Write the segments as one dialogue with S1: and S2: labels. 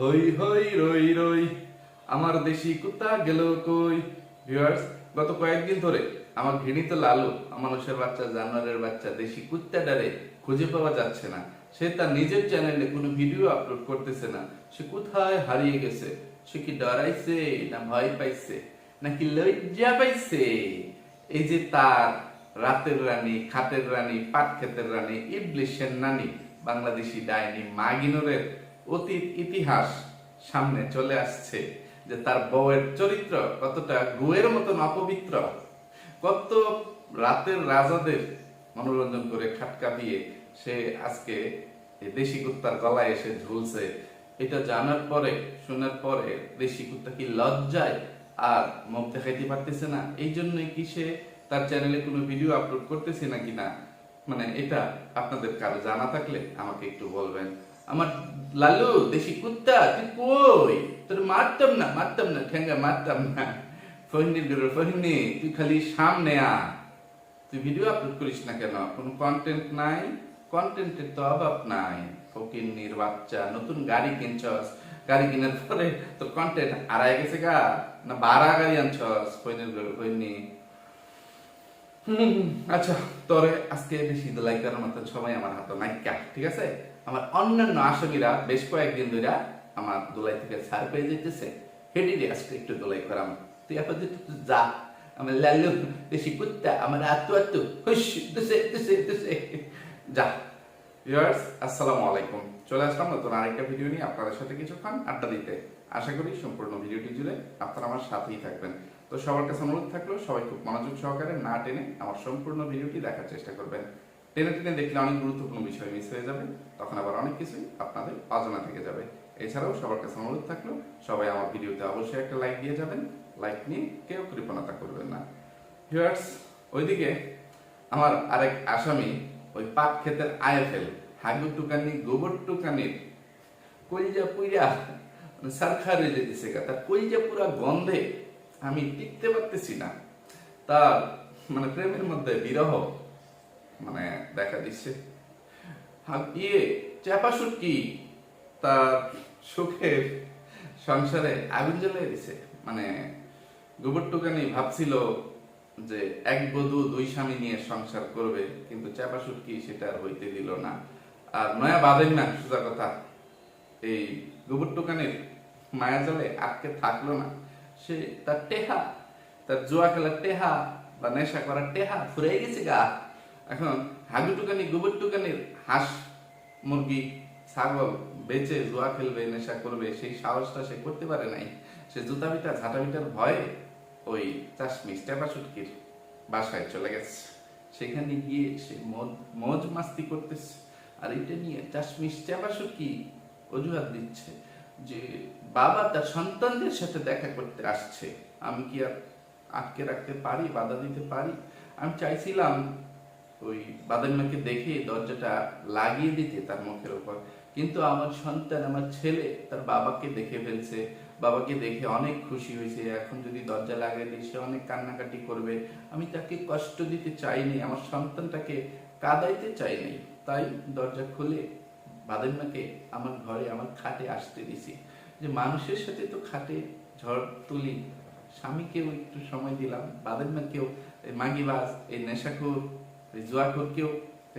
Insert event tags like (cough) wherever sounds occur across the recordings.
S1: হই হই, রই রই, আমার দেশি কুত্তা গেল কই? ভিউয়ার্স গত কয়েকদিন ধরে আমার ঘৃণিত লালু মানুষের বাচ্চা, জানোয়ারের বাচ্চা, দেশি কুত্তাটারে খুঁজে পাওয়া যাচ্ছে না। সে তার নিজের চ্যানেলে কোনো ভিডিও আপলোড করতেছে না। সে কোথায় হারিয়ে গেছে? সে কি ডরাইছে না ভয় পাইছে? নাকি লজ্জা পাইছে? এই যে তার রাতের রানী খাটের রানী পাট ক্ষেতের রানী, ইবলিশের নানি, বাংলাদেশি ডাইনি মাগিনুরের অতীত ইতিহাস সামনে চলে আসছে যে তার বউয়ের চরিত্র কতটা গুয়ের মতন অপবিত্র। কত রাতের রাজাদের মনোরঞ্জন করে খাটকা দিয়ে সে আজকে দেশি কুত্তার গলায় এসে ঝুলছে। এটা জানার পরে, শোনার পরে দেশি কুত্তা কি লজ্জায় আর মুখ দেখাইতে পারতেছে না? এই জন্যই কি সে তার চ্যানেলে কোনো ভিডিও আপলোড করতেছে না? মানে এটা আপনাদের কারও জানা থাকলে আমাকে একটু বলবেন। আমার লালু দেশি কুত্তা তুই কই তোর মারতাম না মারতাম না ঠেঙ্গা মারতাম না ফহিনীর বেরো ফহিনী তুই খালি সামনে আ তুই ভিডিও আপলোড করিস না কেন কোনো কন্টেন্ট নাই কন্টেন্টের তো অভাব নাই ফকিন্নির বাচ্চা নতুন গাড়ি কিনছস গাড়ি কেনার পরে তোর কন্টেন্ট আড়াই গেছে গা না বাড়া গাড়ি আনছস ফহিনীর বেরো ফহিনী আচ্ছা তোরে আজকে বেশি দোলাই করার মতো সবাই আমার হাতে নাইকা ঠিক আছে আমার অন্যান্য আসামিরা বেশ কয়েকদিন ধরে আমার দোলাই থেকে ছাড় পেয়ে যেতেছে হেডি রে আজকে একটু দোলাই করাম। তুই আপাতত যা। আমার লাল্লু বেশি কুত্তা, আমার আত্মু আত্মু যা। ভিউয়ার্স, আসসালামু আলাইকুম। চলে আসলাম নতুন আরেকটা ভিডিও নিয়ে আপনাদের সাথে কিছুক্ষণ আড্ডা দিতে। আশা করি সম্পূর্ণ ভিডিওটি জুড়ে আপনারা আমার সাথেই থাকবেন। তো সবার কাছে অনুরোধ থাকল, সবাই খুব মনোযোগ সহকারে না টেনে আমার সম্পূর্ণ ভিডিওটি দেখার চেষ্টা করবেন। টেনে টেনে দেখলে অনেক গুরুত্বপূর্ণ বিষয় মিস হয়ে যাবে, তখন আবার অনেক কিছুই আপনাদের অজানা থেকে যাবে। এছাড়াও সবার কাছে অনুরোধ থাকল, সবাই আমার ভিডিওতে অবশ্যই একটা লাইক দিয়ে যাবেন। লাইক নিয়ে কেউ কৃপণতা করবেন না। ভিউয়ার্স ওইদিকে আমার আরেক আসামি, ওই পাট ক্ষেতের আইএফএল হাগু টুকানি, গোবর টুকানির কলিজা পুইরা মানে সারখা রয়ে যেতেছে গা। তার কলিজা পুরা গন্ধে আমি টিকতে পারতেছি না। তার মানে প্রেমের মধ্যে বিরহ মানে দেখা দিচ্ছে। ইয়ে চাপা সুটকি তার সুখের সংসারে আগুন জ্বালিয়ে দিছে। মানে গোবর টুকানি ভাবছিল যে এক বধূ দুই স্বামী নিয়ে সংসার করবে, কিন্তু চাপা সুটকি সেটা আর হইতে দিল না। আর নয়া বাঁধেন না, সোজা কথা। এই গোবর টুকানির মায়া জালে আটকে থাকল না। সে তার টেহা, তার জুয়া খেলার টেহা বা নেশা করার টেহা ফুরে গেছে গা। এখন হাগু টুকানি, গোবর টুকানির হাঁস মুরগি, ছাগল বেচে, জুয়া খেলবে, নেশা করবে, সেই সাহসটা সে করতে পারে নাই। সে জুতা বিটা ঝাঁটা বিটার ভয়ে ওই চাশমি স্টেপা সুটকির বাসায় চলে গেছে। সেখানে গিয়ে সে মজ মাস্তি করতেছে। আর এটা নিয়ে চাশমি স্টেপা সুটকি অজুহাত দিচ্ছে যে বাবা তার সন্তানদের সাথে দেখা করতে আসছে। আমি কি আর আটকে রাখতে পারি, বাধা দিতে পারি? আমি চাইছিলাম ওই বাদামিমাকে দেখে দরজাটা লাগিয়ে দিতে তার মুখের উপর। কিন্তু আমার সন্তান, আমার ছেলে তার বাবাকে দেখে ফেলছে। বাবাকে দেখে অনেক খুশি হয়েছে। এখন যদি দরজা লাগিয়ে দিই, সে অনেক কান্নাকাটি করবে। আমি তাকে কষ্ট দিতে চাইনি আমার সন্তানটাকে কাদাইতে চাইনি তাই দরজা খুলে বাদামিমাকে আমার ঘরে, আমার খাটে আসতে দিছি। যে মানুষের সাথে তো খাটে ঝড় তুলি, স্বামীকেও একটু সময় দিলাম বাদামিমাকেও এই মাগিবাজ, এই নেশাখোর এই জুয়াখোরকেও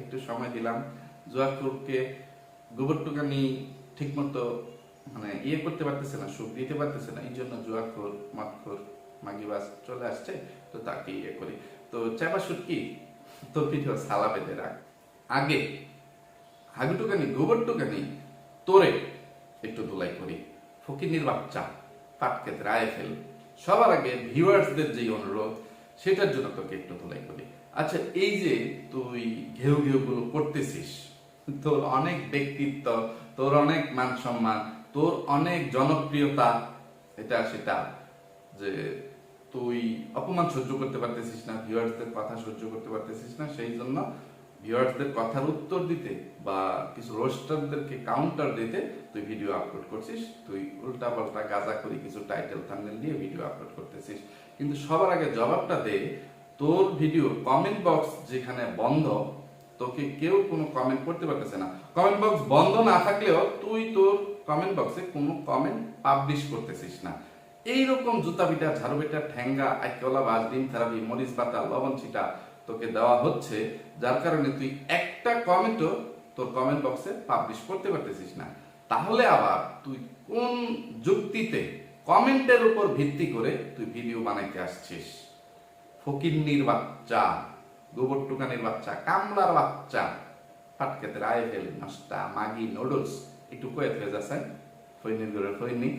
S1: একটু সময় দিলাম। জুয়াখোরকে গোবর টুকানি ঠিক মতো মানে ইয়ে করতে পারতেছে না সুখ দিতে পারতেছে না, এই জন্য জুয়াখোর মদখোর মাগিবাজ চলে আসছে, তো তাকে ইয়ে করি। তো চাপা সুটকি তোর পিঠেও সালা বেঁধে রাখ। আগে হাগু টুকানি গোবর টুকানি তোরে একটু ধুলাই করি। ফকিনির বাচ্চা, পাটকে রায় ফেল। সবার আগে ভিউয়ার্সদের যে অনুরোধ, সেটার জন্য তোকে একটু ধুলাই করি। আচ্ছা এই যে তুই ঘেউ ঘেউ গুলো করতেছিস, তোর অনেক ব্যক্তিত্ব, তোর অনেক মান সম্মান তোর অনেক জনপ্রিয়তা, এটা সেটা যে তুই অপমান সহ্য করতে পারতেছিস না, ভিউয়ার্সদের কথা সহ্য করতে পারতেছিস না, সেই জন্য ভিউয়ার্সদের কথার উত্তর দিতে বা কিছু রোস্টারদেরকে কাউন্টার দিতে তুই ভিডিও আপলোড করছিস, তুই উল্টা পাল্টা গাজা করি কিছু টাইটেল থাম্বনেল দিয়ে ভিডিও আপলোড করতেছিস। কিন্তু সবার আগে জবাবটা দে তোর ভিডিও কমেন্ট বক্স যেখানে বন্ধ, তোকে কেউ কোনো কমেন্ট করতে পারতেছে না। কমেন্ট বক্স বন্ধ না থাকলেও তুই তোর কমেন্ট বক্সে কোনো কমেন্ট পাবলিশ করতেছিস না। এইরকম জুতা পিটা ঝাড়ু পিটা ঠ্যাঙ্গা, আইকলা বাস ডিম থেরাপি মরিচ পাতা, লবণ ছিটা তোকে দেওয়া হচ্ছে, যার কারণে তুই একটা কমেন্টও তোর কমেন্ট বক্সে পাবলিশ করতে পারতেছিস না। তাহলে আবার তুই কোন যুক্তিতে কমেন্টের উপর ভিত্তি করে তুই ভিডিও বানাইতে আসছিস? ফকিন্নির বাচ্চা গোবর টুকানির বাচ্চা, কামলার বাচ্চা। ফাটকেতে রাইফেল নাস্তা, মাগি, নুডলস। একটু কয়ে হয়ে যাচ্ছে ফৈনির করে ফৈনি।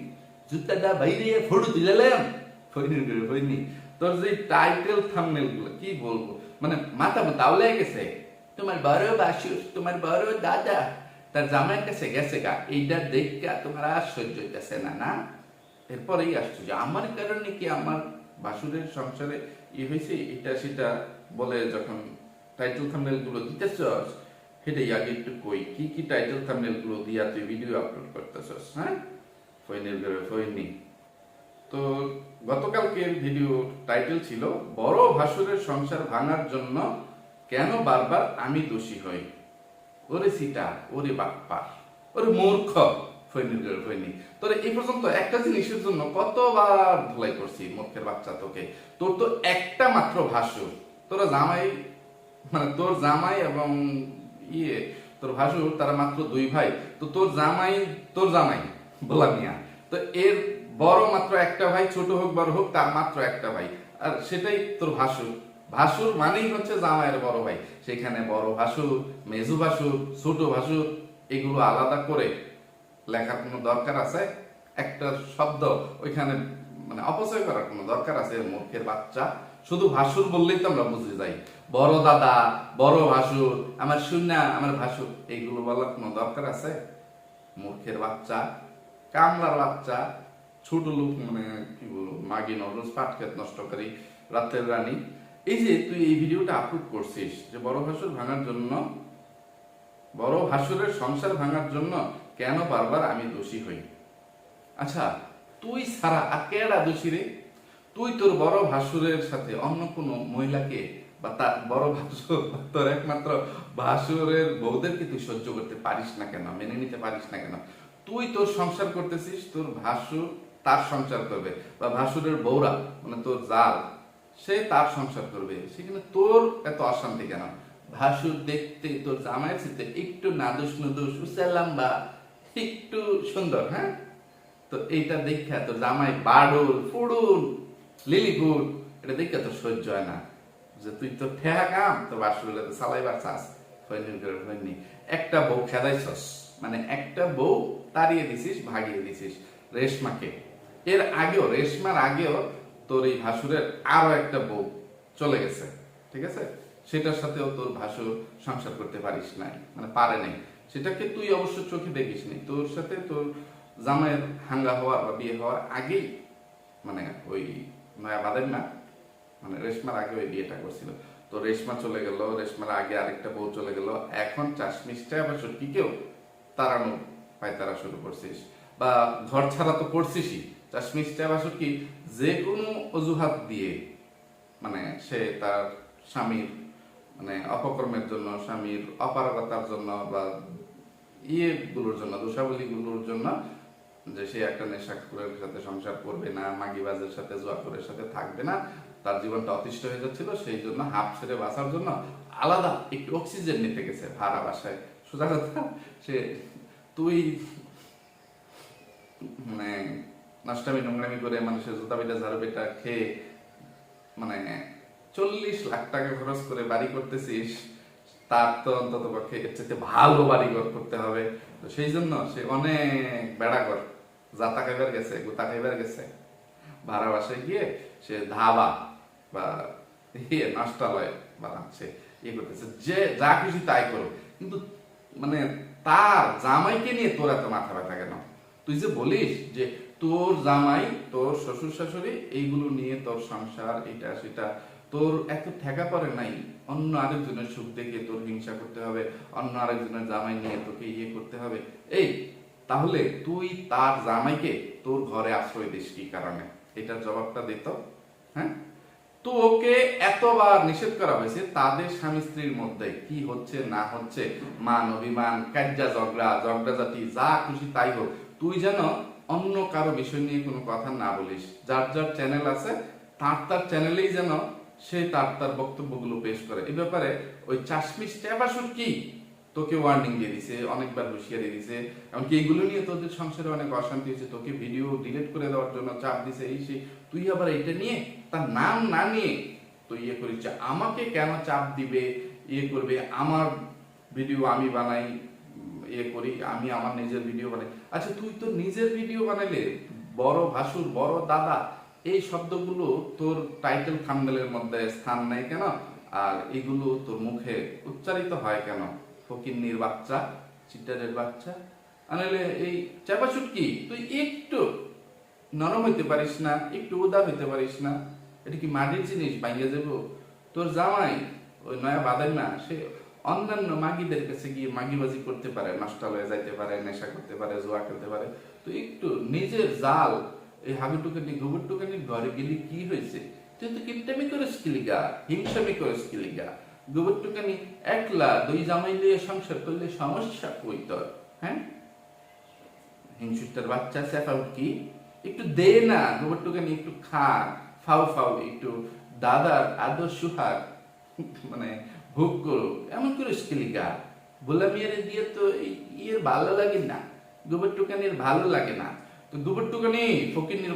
S1: জুতাটা বাইরে ফটো দিলাম ফৈনির করে ফৈনি। তোর যে টাইটেল থাম্বনেলগুলো কি বলব? মানে মাথা তাওলে গেছে। তোমার বড় বাসুর, তোমার বড় দাদা, তার জামাই কাছে গেছে গা। এইটা দেখা তোমার আর সহ্য হইতেছে না না? এরপরেই আসছো যে, আমার কারণে কি আমার বাসুরের সংসারে ই হয়েছে, এটা সেটা বলে যখন টাইটেল থাম্বনেলগুলো দিতেছস সেটাই আগে একটু কই, কি কি টাইটেল থাম্বনেলগুলো দিয়া তুই ভিডিও আপলোড করতেছস হ্যাঁ? ফৈনের ঘরে ফৈনি তো গতকালকের ভিডিও টাইটেল ছিল, বড় ভাসুরের সংসার ভাঙার জন্য কেন বারবার আমি দোষী হই? ওরে সিটা ওরে বাপ্পা ওরে মূর্খ। ফৈনির ফৈনি তোর এই পর্যন্ত একটা জিনিসের জন্য কতবার ধুলাই করছি মূর্খের বাচ্চা তোকে। তোর তো একটা মাত্র ভাসুর তোরা জামাই মানে তোর জামাই এবং ইয়ে তোর ভাসুর তারা মাত্র দুই ভাই। তো তোর জামাই তোর জামাই, বলা মিয়া। তো এর বড় মাত্র একটা ভাই, ছোট হোক বড় হোক, তার মাত্র একটা ভাই। আর সেটাই তোর ভাসুর ভাসুর মানেই হচ্ছে জামাইয়ের বড় ভাই। সেখানে বড় ভাসুর মেজু ভাসুর ছোট ভাসুর এগুলো আলাদা করে লেখার কোনো দরকার আছে? একটা শব্দ ওইখানে মানে অপচয় করার কোনো দরকার আছে? মূর্খের বাচ্চা। শুধু ভাসুর বললেই তো আমরা বুঝে যাই। বড় দাদা, বড় ভাসুর, আমার সুন্না আমার ভাসুর, এইগুলো বলার কোনো দরকার আছে? মূর্খের বাচ্চা, কামলার বাচ্চা, ছোট লোক মানে কি বলব, মাগি নরস পাটকেত নষ্টকারী রাতের রানী। এই যে তুই এই ভিডিওটা আপলোড করছিস যে বড় ভাসুর ভাঙার জন্য, বড় ভাসুরের সংসার ভাঙার জন্য কেন বারবার আমি দোষী হই? আচ্ছা তুই সারা আর কেডা দোষী রে? তুই তোর বড় ভাসুরের সাথে অন্য কোনো মহিলাকে বা তার বড় ভাসুর তোর একমাত্র ভাসুরের বউদেরকে তুই সহ্য করতে পারিস না কেন, মেনে নিতে পারিস না কেন? তুই তোর সংসার করতেছিস, তোর ভাসুর তার সংসার করবে বা ভাসুরের বউরা মানে তোর জাল, সে তার সংসার করবে। সেখানে তোর এত অশান্তি কেন? ভাসুর দেখতে তোর সাথে একটু নাদুস নুদুস উসাল্লাম্বা একটু সুন্দর হ্যাঁ? তো এইটা দেখা তো জামাই বাডুল ফুডুল লিলিপুর, এটা দেখে তো সহ্য হয় না। যে তুই তো ঠেহা কাম তো বাসুলে তো সালাইবার চাস একটা বউ খেদাইছস মানে একটা বউ তাড়িয়ে দিছিস, ভাগিয়ে দিছিস রেশমাকে। এর আগেও, রেশমার আগেও তোর এই ভাসুরের আরও একটা বউ চলে গেছে। ঠিক আছে? সেটার সাথেও তোর ভাসুর সংসার করতে পারিস নাই। মানে পারে নাই। সেটাকে তুই অবশ্য চোখে দেখিস নি। তোর সাথে তোর জামাইয়ের হাঙ্গা হওয়ার বা বিয়ে হওয়ার আগেই মানে ওই নয়া বাদের না মানে রেশমার আগে ওই বিয়েটা করছিল। তো রেশমা চলে গেল, রেশমার আগে আরেকটা বউ চলে গেল। এখন চাশমিশটা আবার সত্যিকেও তাড়ানো পায়তারা শুরু করছিস। বা ঘর ছাড়া তো করছিসই। চাশমিশটা আবার কি যে কোনো অজুহাত দিয়ে মানে সে তার স্বামীর মানে অপকর্মের জন্য, স্বামীর অপারগতার জন্য বা ইয়ে গুলোর জন্য দোষাবলী গুলোর জন্য যে সে একটা নেশাখোরের সাথে সংসার করবে না, মাগিবাজের সাথে, জোয়াখোরের সাথে থাকবে না, তার জীবনটা অতিষ্ঠ হয়ে যাচ্ছিল, সেই জন্য হাফ ছেড়ে বাঁচার জন্য আলাদা একটু অক্সিজেন নিতে গেছে ভাড়া বাসায়। সোজা কথা, সে তুই মানে নষ্টামি নোংরামি করে মানুষের জুতা পিটা ঝাড়ু পিটা খেয়ে মানে চল্লিশ লাখ টাকা খরচ করে বাড়ি করতেছিস তার তো অন্তত পক্ষে এর চাইতে ভালো বাড়িঘর করতে হবে। তো সেই জন্য সে অনেক বেড়া ঘর, জাতা খাইবার গেছে, গোতা খাইবার গেছে। ভাড়া বাসায় গিয়ে সে ধাবা বা ইয়ে নষ্টালয় বানাচ্ছে ইয়ে করতেছে। যে যা খুশি তাই করো। কিন্তু মানে তার জামাইকে নিয়ে তোর এত মাথা ব্যথা কেন? তুই যে বলিস যে তোর জামাই, তোর শ্বশুর শাশুড়ি এইগুলো নিয়ে তোর সংসার, এটা সেটা তোর এত ঠেকা পরে নাই, অন্য আরেকজনের সুখ দেখে তোর হিংসা করতে হবে, অন্য আরেকজনের জামাই নিয়ে তোকে ইয়ে করতে হবে। এই, তাহলে তুই তার জামাইকে তোর ঘরে আশ্রয় দিস কি কারণে? এটার জবাবটা দিত হ্যাঁ? তো ওকে এতবার নিষেধ করা হয়েছে, তাদের স্বামী স্ত্রীর মধ্যে কি হচ্ছে, না হচ্ছে, মান অভিমান কাজ্যা ঝগড়া ঝগড়া জাতি যা খুশি তাই হোক, তুই যেন অন্য কারও বিষয় নিয়ে কোনো কথা না বলিস। যার যার চ্যানেল আছে, তার তার চ্যানেলেই যেন সে তার তার বক্তব্যগুলো পেশ করে। এই ব্যাপারে ওই চাশমিশ ট্যাবাসুর কি? তোকে ওয়ার্নিং দিয়ে দিছে, অনেকবার হুঁশিয়ারি দিছে। এমনকি এইগুলো নিয়ে তোদের সংসারে অনেক অশান্তি হয়েছে। তোকে ভিডিও ডিলিট করে দেওয়ার জন্য চাপ দিছে, এই সেই। তুই আবার এটা নিয়ে, তার নাম না নিয়ে তো ইয়ে করিস। আমাকে কেন চাপ দিবে ইয়ে করবে? আমার ভিডিও আমি বানাই ইয়ে করি, আমি আমার নিজের ভিডিও বানাই। আচ্ছা তুই তো নিজের ভিডিও বানাইলে, বড় ভাসুর, বড় দাদা এই শব্দগুলো তোর টাইটেল থাম্বনেলের মধ্যে স্থান নেয় কেন? আর এগুলো তোর মুখে উচ্চারিত হয় কেন? ফকিন্নির বাচ্চা, চিটারের বাচ্চা? আনলে এই চাপাচুট কি? তুই একটু নরম হইতে পারিস না, একটু উদার হইতে পারিস না। এটা কি মাটির জিনিস? বাইরে যাব। তোর জামাই ওই নয়া বাদাইমা সে অন্যান্য মাগিদের কাছে গিয়ে মাগিবাজি করতে পারে নষ্টালয়ে যাইতে পারে, নেশা করতে পারে, জোয়া খেলতে পারে। তো একটু নিজের জাল এই হাবিটুকানি গোবরটুকানি ঘরে গেলি কি হয়েছে? তুই তো কিপটামি করিস কিলিগা, হিংসামি করিস কিলিগা। গোবরটুকানি একলা দুই জামাই লিয়ে সংসার করলে সমস্যা কই তোর হ্যাঁ? হিংসুটার বাচ্চা স্যাফাউ কি? একটু দে না গোবরটুকানি একটু খা, ফাউ ফাউ, একটু দাদার আদর সুহাগ মানে ভোগ করো এমন করে স্কিলিগা বললাম ইয়ের দিয়ে তো ইয়ের ভালো লাগে না গোবর টুকানির ভালো লাগে না।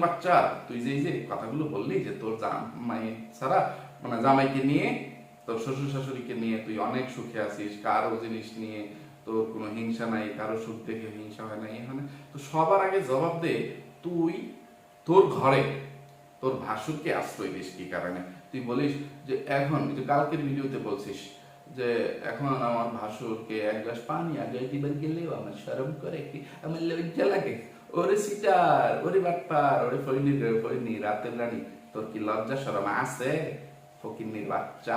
S1: বাচ্চা, তুই যে যে কথাগুলো বললি যে তোর জামাই ছাড়া মানে জামাইকে নিয়ে, তোর শ্বশুর শাশুড়িকে নিয়ে তুই অনেক সুখে আছিস, কারও জিনিস নিয়ে তোর কোনো হিংসা নাই, কারও সুখ দেখে হিংসা হয় না এখানে। তো সবার আগে জবাব দে, তুই তোর ঘরে, তোর ভাসুরকে আশ্রয় দিস কি কারণে? তুই বলিস যে এখন যে কালকের ভিডিওতে বলছিস যে এখন আমার ভাসুরকে এক গ্লাস পানি আগে দিবার গেলেও আমার শরম করে কি, আমার লজ্জা লাগে? ওরে সিটার, ওরে বাটপার, ওরে ফরিনি রে ফরিনি রাতের রানী, তোর কি লজ্জা শরম আছে? ফকিন্নির বাচ্চা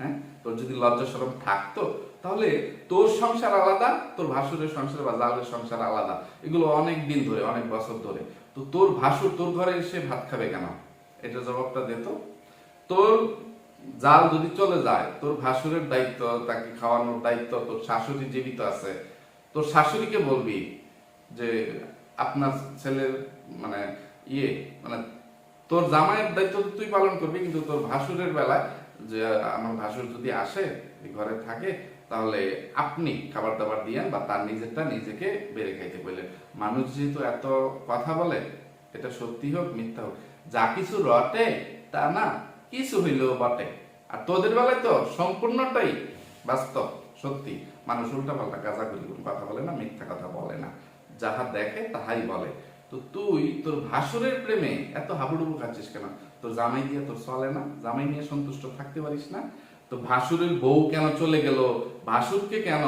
S1: হ্যাঁ? তোর যদি লজ্জা শরম থাকতো, তাহলে তোর সংসার আলাদা, তোর ভাসুরের সংসার বা জালের সংসার আলাদা। এগুলো অনেক দিন ধরে, অনেক বছর ধরে। তো তোর ভাসুর তোর ঘরে এসে ভাত খাবে কেন? এটা জবাবটা দে তো। তোর জাল যদি চলে যায়, তোর ভাসুরের দায়িত্ব, তাকে খাওয়ানোর দায়িত্ব, তোর শাশুড়ি জীবিত আছে। তোর শাশুড়িকে বলবি যে আপনার ছেলের মানে ইয়ে মানে তোর জামাইয়ের দায়িত্ব তুই পালন করবি, কিন্তু তোর ভাসুরের বেলায় যে আমার ভাসুর যদি আসে ঘরে থাকে, তাহলে আপনি খাবার দাবার দিয়েন বা তার নিজেরটা নিজেকে বেড়ে খাইতে বললেন মানুষ যেহেতু এত কথা বলে, এটা সত্যি হোক, মিথ্যা হোক, যা কিছু রটে, তা না, কিছু হইলেও বটে। আর তোদের বেলায় তো সম্পূর্ণটাই বাস্তব, সত্যি। মানুষ উল্টা পাল্টা কাজা করি কোনো কথা বলে না, মিথ্যা কথা বলে না। যাহা দেখে তাহাই বলে। তো তুই তোর ভাসুরের প্রেমে এত হাবুডুবু খাচ্ছিস কেন? তোর জামাই দিয়ে তোর চলে না? জামাই নিয়ে সন্তুষ্ট থাকতে পারিস না? তো ভাসুরের বউ কেন চলে গেল? ভাসুরকে কেন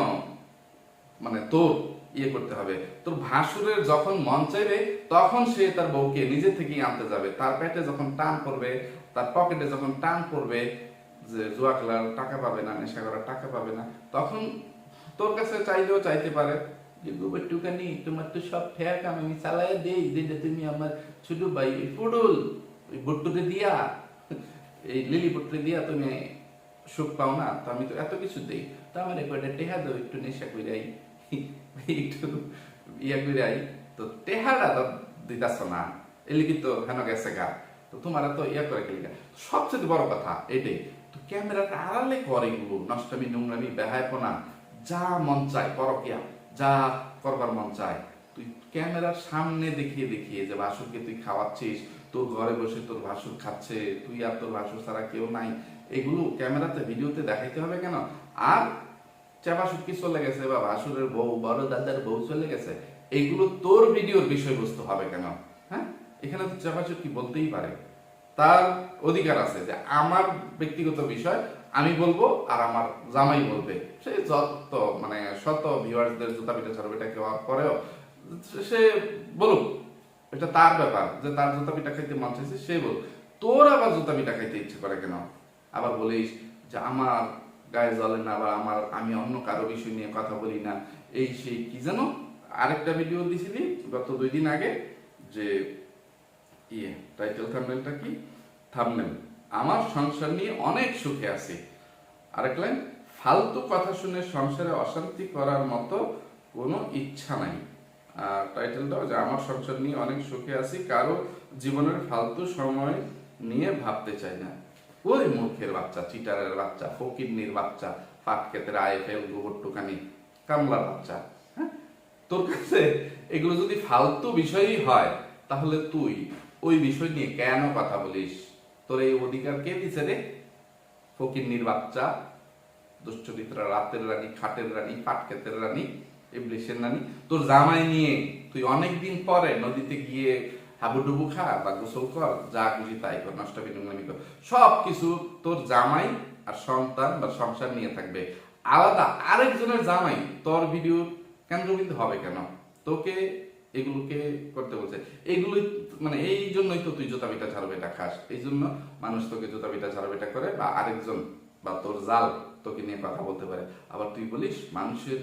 S1: মানে তোর ইয়ে করতে হবে? তোর ভাসুরের যখন মন চাইবে, তখন সে তার বউকে নিজে থেকেই আনতে যাবে। তার পেটে যখন টান পড়বে, তার পকেটে যখন টান পড়বে যে জুয়া খেলার টাকা পাবে না নেশা করার টাকা পাবে না, তখন তোর কাছে চাইলেও চাইতে পারে। গোবর টুকানি তোমার তো সব ঠেক আমি চালাই দেই যেটা তুমি আমার ছোট ভাই ওই পুডুল ওই বট্টুতে দিয়া, এই লিলি বট্টুতে দিয়া তুমি সুখ পাও না, তো আমি তো এত কিছু দেই। তো আমার একবারে টেহা দাও, একটু নেশা কইরাই, একটু ইয়া কইরাই। তো টেহারা তো দিতাছ না এলিকি তো হেন গেছে গা। তো তোমার তো ইয়া করে গেলি সবচেয়ে বড় কথা এটাই, তো ক্যামেরাটা আড়ালে করে এগুলো, নষ্টমী, নোংরামি, বেহায়পনা, যা মন চায় পরকিয়া যা করবার মন চায়। তুই ক্যামেরার সামনে দেখিয়ে দেখিয়ে যে ভাসুরকে তুই খাওয়াচ্ছিস, তোর ঘরে বসে তোর ভাসুর খাচ্ছে, তুই আর তোর ভাসুর ছাড়া কেউ নাই, এগুলো ক্যামেরাতে, ভিডিওতে দেখাইতে হবে কেন? আর চাপা সুটকি চলে গেছে বা ভাসুরের বউ, বড় দাদার বউ চলে গেছে এইগুলো তোর ভিডিওর বিষয়বস্তু হবে কেন? হ্যাঁ? এখানে তো চাপা সুটকি বলতেই পারে। তার অধিকার আছে যে আমার ব্যক্তিগত বিষয় আমি বলব আর আমার জামাই বলবে। সে যত মানে শত ভিউয়ার্সদের জুতা পিঠা ছাড়বে এটা কেউ করেও, সে বলুক, এটা তার ব্যাপার যে তার জুতা পিঠা খাইতে মন চাইছে, সে বল তোর আবার জুতা পিঠা খাইতে ইচ্ছে করে কেন? আবার বলিস যে আমার গায়ে জ্বলে না বা আমার, আমি অন্য কারও বিষয় নিয়ে কথা বলি না। এই সেই কি যেন আরেকটা ভিডিও দিছিলি গত দুই দিন আগে যে ইয়ে টাইটেল থাম্বনেলটা কি? থাম্বনেল আমার সংসার নিয়ে অনেক সুখে আছি। আরেক লাইন, ফালতু কথা শুনে সংসারে অশান্তি করার মতো কোনো ইচ্ছা নাই। টাইটেলটাও যে, আমার সংসার নিয়ে অনেক সুখে আছি, কারও জীবনের ফালতু সময় নিয়ে ভাবতে চাই না। ওই মূর্খের বাচ্চা, চিটারের বাচ্চা ফকিরনির বাচ্চা ফাটকেতের আইএফএল গোবর টুকানি কামলার বাচ্চা হ্যাঁ? তোর কাছে এগুলো যদি ফালতু বিষয়ই হয়, তাহলে তুই ওই বিষয় নিয়ে কেন কথা বলিস? তোর এই অধিকার কে দিছে রে? ফকিরনির বাচ্চা, দুশ্চরিত্রা রাতের রানী, খাটের রানী, পাটকেতের রানী ইবলিশের রানী তোর জামাই নিয়ে তুই অনেকদিন পরে নদীতে গিয়ে হাবুডুবু খা বা গোসল কর, যা খুশি তাই কর নষ্ট বিনোদনী কর। সব কিছু তোর জামাই আর সন্তান বা সংসার নিয়ে থাকবে। আলাদা আরেকজনের জামাই তোর ভিডিও কেন্দ্রবিন্দু হবে কেন? তোকে এগুলোকে করতে বলছে। এগুলোই মানে এই জন্যই তো তুই জুতা পিঠা বেটা খাস। এই জন্য মানুষ তোকে জুতা পিঠা বেটা করে বা আরেকজন বা তোর জাল তোকে নিয়ে কথা বলতে পারে। আবার তুই বলিস, মানুষের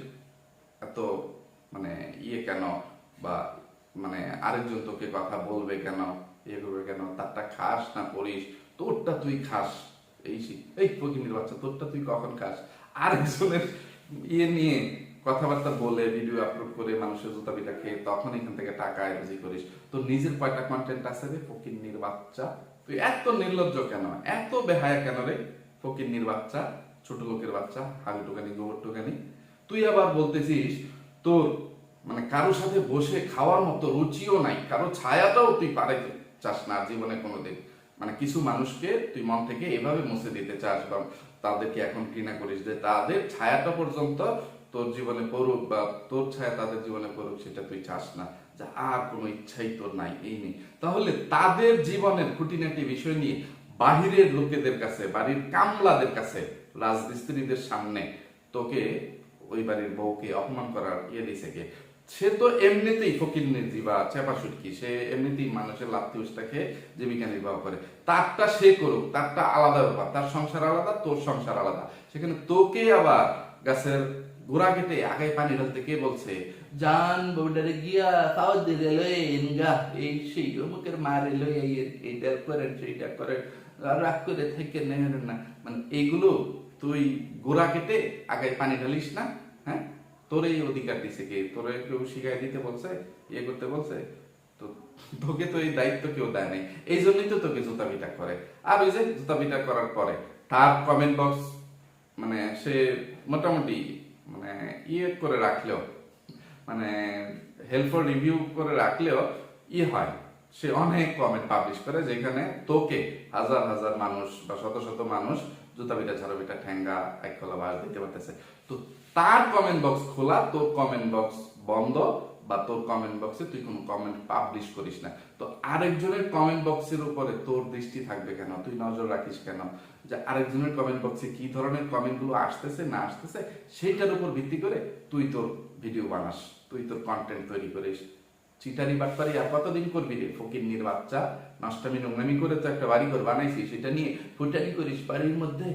S1: এত মানে ইয়ে কেন বা মানে আরেকজন তোকে কথা বলবে কেন ইয়ে করবে কেন, তারটা খাস না করিস তোরটা তুই খাস। এই এই প্রকৃতির বাচ্চা, তোরটা তুই কখন খাস? আরেকজনের ইয়ে নিয়ে কথাবার্তা বলে ভিডিও আপলোড করে মানুষের জুতা পিঠা খেয়ে তখন এখান থেকে টাকা রুজি করিস। তোর নিজের কয়টা কন্টেন্ট আছে রে? ফকিন্নির বাচ্চা। তুই এত নির্লজ্জ কেন? এত বেহায়া কেন রে? ফকিন্নির বাচ্চা, ছোট লোকের বাচ্চা হাবি টুকানি গোবর টুকানি তুই আবার বলতেছিস, তোর মানে কারোর সাথে বসে খাওয়ার মতো রুচিও নাই কারও ছায়াটাও তুই পারে চাস না জীবনে কোনোদিন। মানে কিছু মানুষকে তুই মন থেকে এভাবে মুছে দিতে চাস বা তাদেরকে এখন ঘৃণা করিস যে তাদের ছায়াটা পর্যন্ত তোর জীবনে পড়ুক বা তোর ছায়া তাদের জীবনে পড়ুক, সেটা তুই চাস না। যে, আর কোনো ইচ্ছাই তোর নাই, এই নেই তাহলে তাদের জীবনের খুঁটিনাটি বিষয় নিয়ে বাহিরের লোকেদের কাছে, বাড়ির কামলাদের কাছে, রাজমিস্ত্রিদের সামনে তোকে ওই বাড়ির বউকে অপমান করার ইয়ে দিছে কে? সে তো এমনিতেই ফকির বা চেপা সুটকি, সে এমনিতেই মানুষের লাপ্তি উষ্টা খেয়ে জীবিকা নির্বাহ করে। তারটা সে করুক, তারটা আলাদা ব্যাপার, তার সংসার আলাদা, তোর সংসার আলাদা। সেখানে তোকে আবার গাছের গোড়া কেটে আগায় পানি ঢালতে কে বলছে, জান বউডারে গিয়া খাওয়া দিলে লইন গা এই সেই অমুকের মারে লই এইটা করেন, সেইটা করেন রাগ করে থেকে নেন না। মানে এইগুলো তুই গোড়া কেটে আগায় পানি ঢালিস না হ্যাঁ? তোর এই অধিকার দিছে কে? তোর কেউ শিখাই দিতে বলছে ইয়ে করতে বলছে? তো তোকে তো এই দায়িত্ব কেউ দেয় নাই। এই জন্যই তো তোকে জুতা পিটা করে। আর ওই যে জুতা পিটা করার পরে তার কমেন্ট বক্স মানে সে মোটামুটি মানে ইয়ে করে রাখলেও মানে হেল্পফুল রিভিউ করে রাখলেও ই হয়। সে অনেক কমেন্ট পাবলিশ করে যেখানে তোকে হাজার হাজার মানুষ বা শত শত মানুষ জুতা বিটা বিটা ঠ্যাঙ্গা এক কলা বাস দিতে পারতেছে। তো তার কমেন্ট বক্স খোলা, তোর কমেন্ট বক্স বন্ধ বা তোর কমেন্ট বক্সে তুই কোনো কমেন্ট পাবলিশ করিস না। তো আরেকজনের কমেন্ট বক্সের উপরে তোর দৃষ্টি থাকবে কেন? তুই নজর রাখিস কেন? যে আরেকজনের কমেন্ট বক্সে কি ধরনের কমেন্টগুলো আসতেছে, না আসতেছে, সেইটার উপর ভিত্তি করে তুই তোর ভিডিও বানাস, তুই তোর কন্টেন্ট তৈরি করিস। চিটারি বাটপারি, আর কতদিন করবি রে? ফকির বাচ্চা নষ্টামি নোংরামি করে তো একটা বাড়ি ঘর বানাইছি সেটা নিয়ে ফুটানি করিস। বাড়ির মধ্যে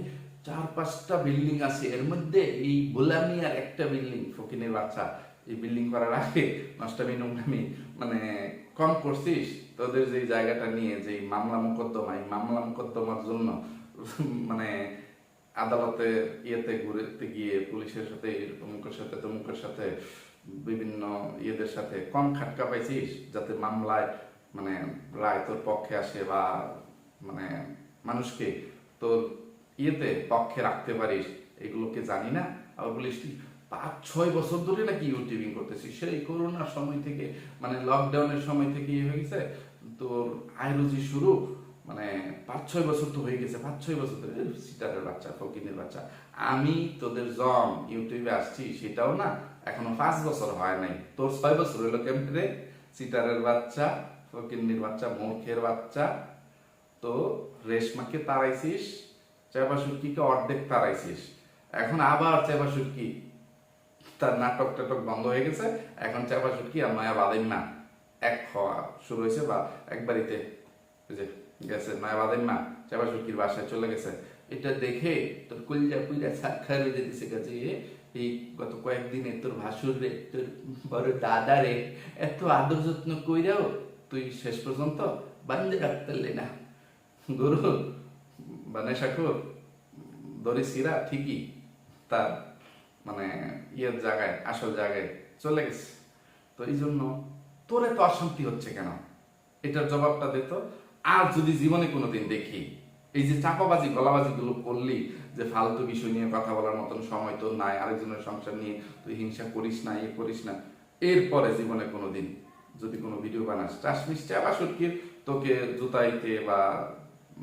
S1: চার পাঁচটা বিল্ডিং আছে, এর মধ্যে এই গোলামি আর একটা বিল্ডিং ফকিনের বাচ্চা, এই বিল্ডিং করার আগে নষ্টামি নোংরামি মানে কম করছিস, তোদের যে জায়গাটা নিয়ে যে মামলা মোকদ্দমা এই মামলা মোকদ্দমার জন্য মানে আদালতে ইয়েতে ঘুরতে গিয়ে পুলিশের সাথে অমুকের সাথে, তমুকের সাথে, বিভিন্ন ইয়েদের সাথে কম খাটকা পাইছিস? যাতে মামলায় মানে রায় তোর পক্ষে আসে বা মানে মানুষকে তোর ইয়েতে পক্ষে রাখতে পারিস এগুলোকে জানি না? আবার বলিস পাঁচ, ছয় বছর ধরে নাকি ইউটিউবিং করতেছিস? সেই করোনার সময় থেকে মানে লকডাউনের সময় থেকে ইয়ে হয়ে গেছে, তোর আয়রুজি শুরু মানে পাঁচ, ছয় বছর তো হয়ে গেছে, পাঁচ, ছয় বছর ধরে সিটারের বাচ্চা, ফকিনের বাচ্চা। আমি তোদের জম ইউটিউবে আসছি, সেটাও না, এখনও পাঁচ বছর হয় নাই। তোর ছয় বছর হলো কেমনে সিটারের বাচ্চা ফকিন্নির বাচ্চা, মূর্খের বাচ্চা। তো রেশমাকে তাড়াইছিস, চেপা সুটকিকে অর্ধেক তাড়াইছিস। এখন আবার সুটকি তার নাটক টাটক বন্ধ হয়ে গেছে, এখন চেপা সুটকি আর নয়া বাদিম না। এক হওয়া শুরু হয়েছে বা এক বাড়িতে ওই যে গেছে নয়া বাদিম না চেপা সুটকির বাসায় চলে গেছে। এটা দেখে তোর কুলজা কুলজা সাক্ষাৎ হয়ে যেতেছে কাছে এই গত কয়েকদিনে তোর ভাসুর রে, তোর বড় দাদা রে, এত আদর যত্ন কইরাও তুই শেষ পর্যন্ত বান্ধে রাখতে না। গরু মানে শাকুর দড়ি সিরা ঠিকই তার মানে ইয়ের জায়গায়, আসল জায়গায় চলে গেছে। তো এই জন্য তোর এত অশান্তি হচ্ছে কেন? এটার জবাবটা দে তো। আর যদি জীবনে কোনোদিন দেখি, এই যে চাপাবাজি, গলাবাজি গুলো করলি, যে ফালতু বিষয় নিয়ে কথা বলার মতন সময় তো নাই, আরেকজনের সংসার নিয়ে তুই হিংসা করিস না এ করিস না, এরপরে জীবনে কোনোদিন যদি কোনো ভিডিও বানাস চাষ মিষ্টি আবার সুটকির তোকে জুতাইতে বা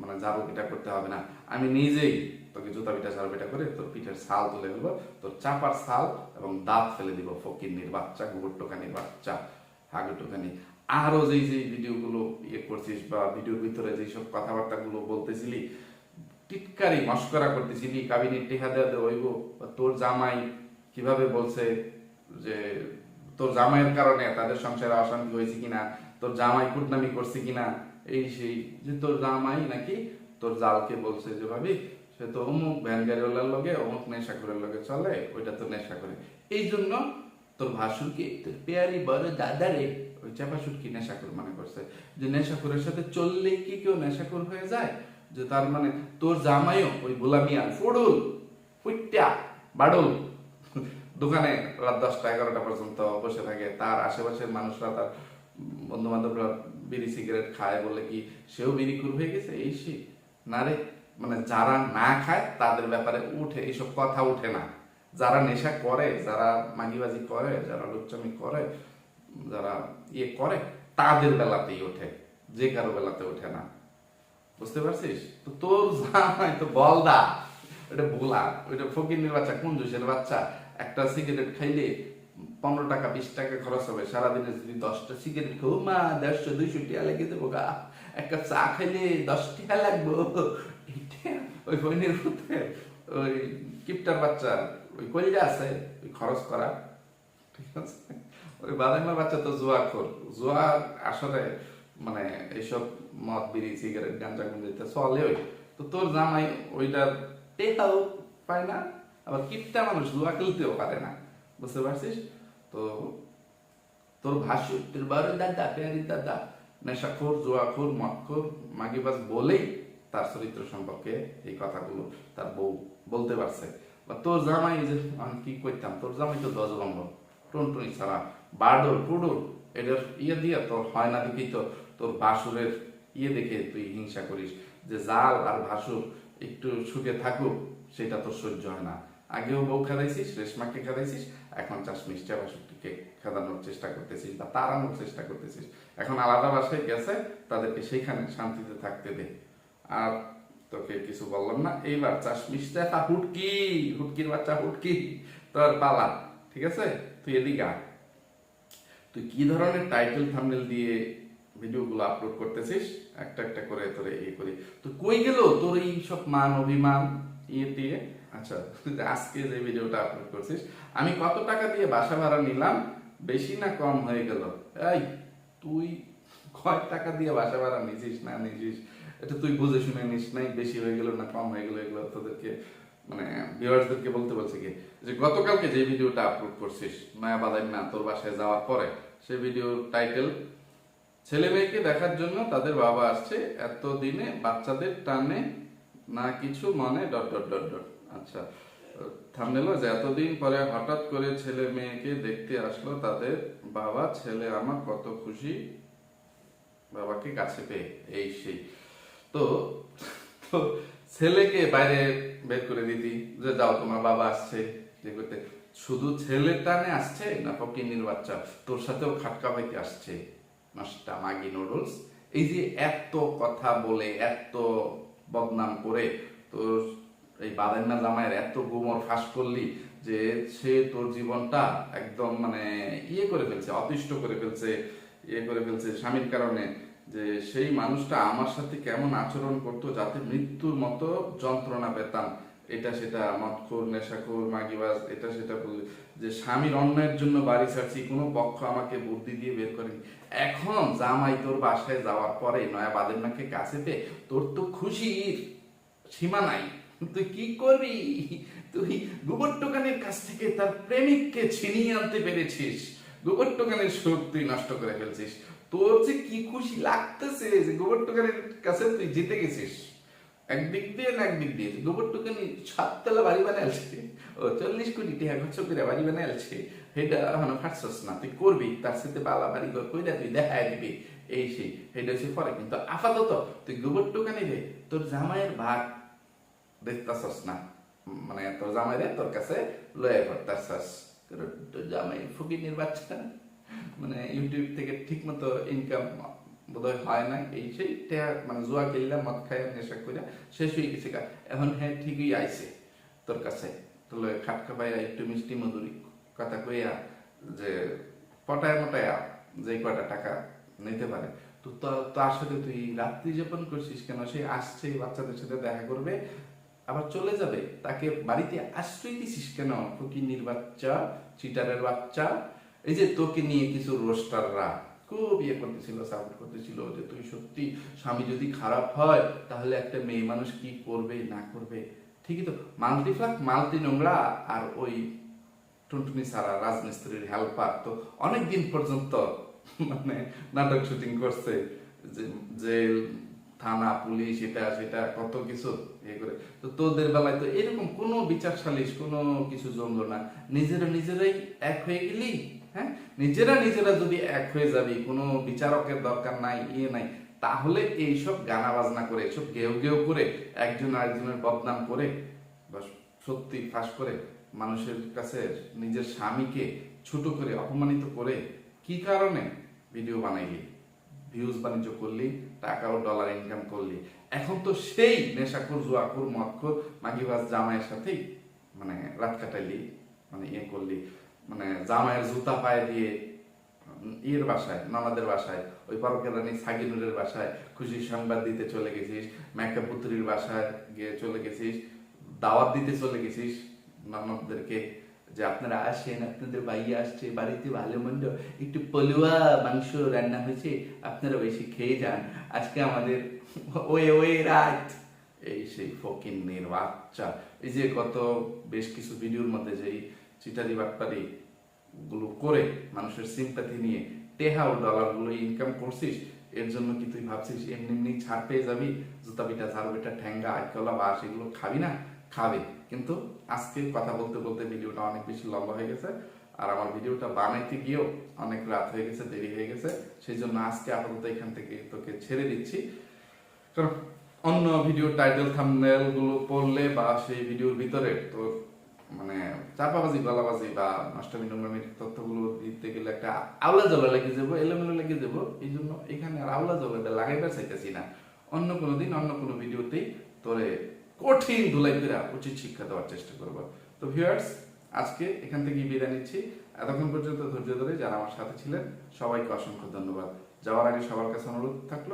S1: মানে ঝাড়ু পিঠা করতে হবে না। আমি নিজেই তোকে জুতা পিঠা ঝাড়ু পিটা করে তোর পিঠের ছাল তুলে দেবো তোর চাপার ছাল এবং দাঁত ফেলে দিব, ফকিন্নির বাচ্চা গোবর টোকানির বাচ্চা হাগু টোকানি আরও যেই যেই ভিডিওগুলো ইয়ে করছিস বা ভিডিওর ভিতরে যেসব কথাবার্তা গুলো বলতেছিলি, টিটকারি মস্করা করতেছিলি কাবিনের টেহা দেওয়া হইব তোর জামাই কীভাবে বলছে যে তোর জামাইয়ের কারণে তাদের সংসারে অশান্তি হয়েছে কিনা, তোর জামাই কুটনামি করছে কিনা, এই সেই যে তোর জামাই নাকি তোর জালকে বলছে যে, ভাবি, সে তো অমুক ভ্যান গাড়িওয়ালার লগে, অমুক নেশা করে লগে চলে, ওইটা তো নেশা করে এই জন্য তোর ভাসুরকে তোর পেয়ারি বড় দাদারে ওই চাপা সুটকি নেশাখোর মনে করছে? যে নেশাখোরের সাথে চললে কি কেউ নেশাখোর হয়ে যায়? যে তার মানে তোর জামাইও ওই গোলামিয়া ফুডুল ফুইটা বাডুল। দোকানে রাত দশটা এগারোটা পর্যন্ত বসে থাকে, তার আশেপাশের মানুষরা, তার বন্ধু বান্ধবরা বিড়ি, সিগারেট খায়, বলে কি সেও বিড়ি খুর হয়ে গেছে? এই সে। না রে মানে যারা না খায়, তাদের ব্যাপারে উঠে এইসব কথা উঠে না। যারা নেশা করে, যারা মাগিবাজি করে, যারা লুচ্চামি করে যারা ইয়ে করে, তাদের বেলাতেই ওঠে। যে কারও বেলাতে ওঠে না। বুঝতে পারছিস? তো তোর তো বলদা ওটা ভোলা। ওইটা ফকির বাচ্চা, কোন জুসের বাচ্চা? একটা সিগারেট খাইলে পনেরো টাকা, বিশ টাকা খরচ হবে। সারাদিনে যদি দশটা সিগারেট খাও, মা, দেড়শো, দুইশো টিয়া লেগে দেবো গা। এক কাপ চা খাইলে দশ টিয়া লাগবো। ওই বইনের মধ্যে, ওই কিপটার বাচ্চা ওই কলিজা আছে, ওই খরচ করা। ঠিক আছে? ওই বাদাইমা বাচ্চা তো জুয়া খোর। জুয়া আসলে মানে এইসব মদ, বিড়ি, সিগারেট গাঞ্জা গুঞ্জিতে চলে ওই তো তোর জামাই ওইটার টেকাও পায় না, আবার কিপটা মানুষ জুয়া খেলতেও পারে না। বুঝতে পারছিস? তো তোর ভাষ্য তোর বড় দাদা, পেয়ারি দাদা, নেশাখোর, জুয়াখোর, মদখোর, মাগিবাজ বলেই তার চরিত্র সম্পর্কে এই কথাগুলো তার বউ বলতে পারছে। বা তোর জামাই যে, আমি কি করতাম তোর জামাই তো দশ বন্ধ টুনটুনি ছাড়া বাডোর পুডোর এটার ইয়ে দিয়ে তোর হয় না দেখি তো, তোর বাসুরের ইয়ে দেখে তুই হিংসা করিস যে জাল আর ভাসুর একটু সুখে থাকুক, সেটা তোর সহ্য হয় না। আগেও বউ খেলাইছিস রেশমাকে খেলাইছিস এখন চাষ মিষ্টি বাসুরটিকে খেদানোর চেষ্টা করতেছিস বা তাড়ানোর চেষ্টা করতেছিস। এখন আলাদা বাসায় গেছে, তাদেরকে সেইখানে শান্তিতে থাকতে দে। আর তোকে কিছু বললাম না, এইবার চাষ মিষ্টি হুটকি, হুটকির বাচ্চা হুটকি, তোর পালা, ঠিক আছে? তুই এদিকে আয়। তুই কি ধরনের টাইটেল থাম্বনেল দিয়ে ভিডিওগুলো আপলোড করতেছিস? একটা একটা করে তোরে ইয়ে করি। তো কই গেল তোর এই সব মান, অভিমান ইয়ে দিয়ে আচ্ছা আজকে যে ভিডিওটা আপলোড করছিস, আমি কত টাকা দিয়ে বাসা ভাড়া নিলাম? বেশি না কম হয়ে গেল? এই, তুই কয় টাকা দিয়ে বাসা ভাড়া নিছিস, না নিছিস? এটা তুই বুঝে শুনে নিস নাই, বেশি হয়ে গেল না কম হয়ে গেল এগুলো তোদেরকে মানে ভিউয়ার্সদেরকে বলতে বলছে কি, যে গতকালকে যে ভিডিওটা আপলোড করছিস নয়া বাদাই না তোর বাসায় যাওয়ার পরে সেই ভিডিওর টাইটেল ছেলে মেয়েকে দেখার জন্য তাদের বাবা আসছে এত দিনে বাচ্চাদের টানে না কিছু মনে ডট ডট ডট ডট আচ্ছা থামনেল যে এতদিন পরে হঠাৎ করে ছেলে মেয়েকে দেখতে আসলো তাদের বাবা, ছেলে আমার কত খুশি, বাবাকে কাছে পেয়ে, এই সেই। তো ছেলেকে বাইরে বের করে দিতি, যে যাও, তোমার বাবা আসছে। শুধু ছেলের টানে আসছে না ফকিনির বাচ্চা? তোর সাথেও খাটকা পাইতে আসছে। নষ্টা মাগি নুডলস। এই যে এত কথা বলে, এত বদনাম করে তোর এই বাদান্না জামাইয়ের এত গুমর ফাঁস করলি যে সে তোর জীবনটা একদম মানে ইয়ে করে ফেলছে, অতিষ্ঠ করে ফেলছে ইয়ে করে ফেলছে স্বামীর কারণে। যে সেই মানুষটা আমার সাথে কেমন আচরণ করতো যাতে মৃত্যুর মতো যন্ত্রণা পেতাম। এটা সেটা মদখোর, নেশাখোর, মাগিবাজ, এটা সেটা যে স্বামীর অন্যায়ের জন্য বাড়ি ছাড়ছি, কোনো পক্ষ আমাকে বুদ্ধি দিয়ে বের করেনি। এখন জামাই তোর বাসায় যাওয়ার পরে নয়া বাদের নাকে কাছে পেয়ে তোর তো খুশির সীমা নাই। তুই কি করবি? তুই গোবর টোকানের কাছ থেকে তার প্রেমিককে ছিনিয়ে আনতে পেরেছিস। গোবর টোকানের সুখ তুই নষ্ট করে ফেলছিস। তোর যে কি খুশি লাগতেছে যে গোবর টোকানের কাছে তুই জিতে গেছিস? একদিক দিয়ে না একদিক দিয়ে? গোবর টোকানি সাততলা বাড়ি বানাইছে। ও চল্লিশ কোটি টাকা খরচ করে বাড়ি বানাইছে। সেটা এখন ফাটছস না। তুই করবি, তার সাথে বালা বাড়ি করে কইরা তুই দেখায় দিবি। এই সেই, সেটা হচ্ছে পরে। কিন্তু আপাতত তুই গোবর টোকা রে তোর জামাইয়ের ভাগ দেখতাছস না। মানে তোর জামাইরে তোর কাছে লয়ে তোর জামাই ফকিনির বাচ্চা মানে ইউটিউব থেকে ঠিক মতো ইনকাম বোধহয় হয় না এই সেই মানে জুয়া খেললাম মদ খায় নেশা করে শেষ হয়ে গেছে। এখন হ্যাঁ ঠিকই আইছে তোর কাছে। তোর লয়ে খাটকা পাইয়া একটু মিষ্টি মধুরি কথা কইয়া যে পটায় মটায়া যে কয়টা টাকা নিতে পারে। তো তার সাথে তুই রাত্রি যাপন করছিস কেন? সে আসছে, বাচ্চাদের সাথে দেখা করবে, আবার চলে যাবে। তাকে বাড়িতে আশ্রয় দিছিস কেন? ফকিন্নির বাচ্চা চিটারের বাচ্চা? এই যে তোকে নিয়ে কিছু রোস্টাররা খুব ইয়ে করতেছিল সাপোর্ট করতেছিল যে তুই সত্যি স্বামী যদি খারাপ হয়, তাহলে একটা মেয়ে মানুষ কি করবে, না করবে? ঠিকই তো? মাল্টিফ্লাক মাল্টি নোংরা আর ওই টুনটুনি সারা রাজমিস্ত্রির হেল্পার তো অনেক দিন পর্যন্ত (laughs) মানে নাটক শুটিং করছে, যে জেল, থানা, পুলিশ, এটা, সেটা, কত কিছু ইয়ে করে। তো তোদের বেলায় তো এরকম কোনো বিচার সালিশ, কোনো কিছু জমলো না। নিজেরা নিজেরাই এক হয়ে গেলি হ্যাঁ? নিজেরা নিজেরা যদি এক হয়ে যাবি, কোনো বিচারকের দরকার নাই ইয়ে নাই, তাহলে এইসব গানা বাজনা করে এসব গেউ গেউ করে, একজন আরেকজনের বদনাম করে, বা সত্যি ফাঁস করে, মানুষের কাছে নিজের স্বামীকে ছোট করে অপমানিত করে, কি কারণে? ভিডিও বানাইলি ভিউজ বাণিজ্য করলি টাকা ও ডলার ইনকাম করলি। এখন তো সেই নেশাখোর, জুয়াখোর, মদখোর, মাগিবাজ, জামাইয়ের সাথেই মানে রাত কাটাইলি মানে ইয়ে করলি। মানে জামাইয়ের জুতা পায়ে দিয়ে ইয়ের বাসায় নানাদের বাসায়, ওই পরকের রানী সাগিনুরের বাসায় খুশির সংবাদ দিতে চলে গেছিস মেকা পুত্রির বাসায় গিয়ে চলে গেছিস, দাওয়াত দিতে চলে গেছিস ননদদেরকে যে আপনারা আসেন, আপনাদের বাইয়ে আসছে, বাড়িতে ভালো মন্দ, একটু পলুয়া মাংস রান্না হয়েছে, আপনারা বেশি খেয়ে যান। আজকে আমাদের ওয়ে ওয়ে রাত। এই সেই ফকিন বাচ্চা। এই যে কত, বেশ কিছু ভিডিওর মধ্যে যে এই চিটারি বাটপারি গুলো করে মানুষের সিম্পাথি নিয়ে টেহা ও ডলারগুলো ইনকাম করছিস, এর জন্য কি তুই ভাবছিস এমনি এমনি ছাড় পেয়ে যাবি? জুতা পিঠা ঝাড়ু পিঠা ঠ্যাঙ্গা আজকলা বাস এগুলো খাবি না? খাবে। কিন্তু আজকে কথা বলতে বলতে ভিডিওটা অনেক বেশি লম্বা হয়ে গেছে আর আমার ভিডিওটা বানাইতে গিয়েও অনেক রাত হয়ে গেছে, দেরি হয়ে গেছে। সেই জন্য আজকে আপাতত এখান থেকে তোকে ছেড়ে দিচ্ছি। কারণ অন্য ভিডিও টাইটেল থাম্বনেলগুলো পড়লে বা সেই ভিডিওর ভিতরে তোর মানে চাপাবাজি, গলাবাজি বা নষ্টামি নোংরামির তথ্যগুলো দিতে গেলে একটা আওলা জলা লেগে যাব, এলোমেলো লেগে যাব। এই জন্য এখানে আর আওলা জলাটা লাগাইবার চাইতেছি না। অন্য কোনো দিন, অন্য কোনো ভিডিওতেই তোরে কঠিন ধুলাই ফেরা উচিত শিক্ষা দেওয়ার চেষ্টা করব। তো ভিউয়ার্স আজকে এখান থেকে বিদায় নিচ্ছি। এতক্ষণ পর্যন্ত ধৈর্য ধরে যারা আমার সাথে ছিলেন, সবাইকে অসংখ্য ধন্যবাদ। যাওয়ার আগে সবার কাছে অনুরোধ থাকল,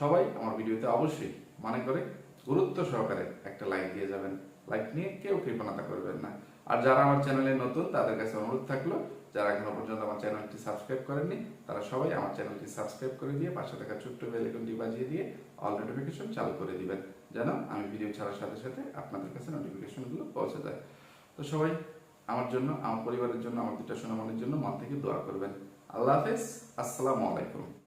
S1: সবাই আমার ভিডিওতে অবশ্যই মনে করে গুরুত্ব সহকারে একটা লাইক দিয়ে যাবেন। লাইক নিয়ে কেউ কৃপণতা করবেন না। আর যারা আমার চ্যানেলে নতুন, তাদের কাছে অনুরোধ থাকল, যারা এখনও পর্যন্ত আমার চ্যানেলটি সাবস্ক্রাইব করেননি, তারা সবাই আমার চ্যানেলটি সাবস্ক্রাইব করে দিয়ে পাশে থাকা ছোট্ট বেল আইকনটি বাজিয়ে দিয়ে অল নোটিফিকেশন চালু করে দিবেন, যেন আমি ভিডিও ছাড়ার সাথে সাথে আপনাদের কাছে নোটিফিকেশনগুলো পৌঁছে যায়। তো সবাই, আমার জন্য, আমার পরিবারের জন্য, আমার দুটা সোনামণির জন্য মন থেকে দোয়া করবেন। আল্লাহ হাফেজ, আসসালামু আলাইকুম।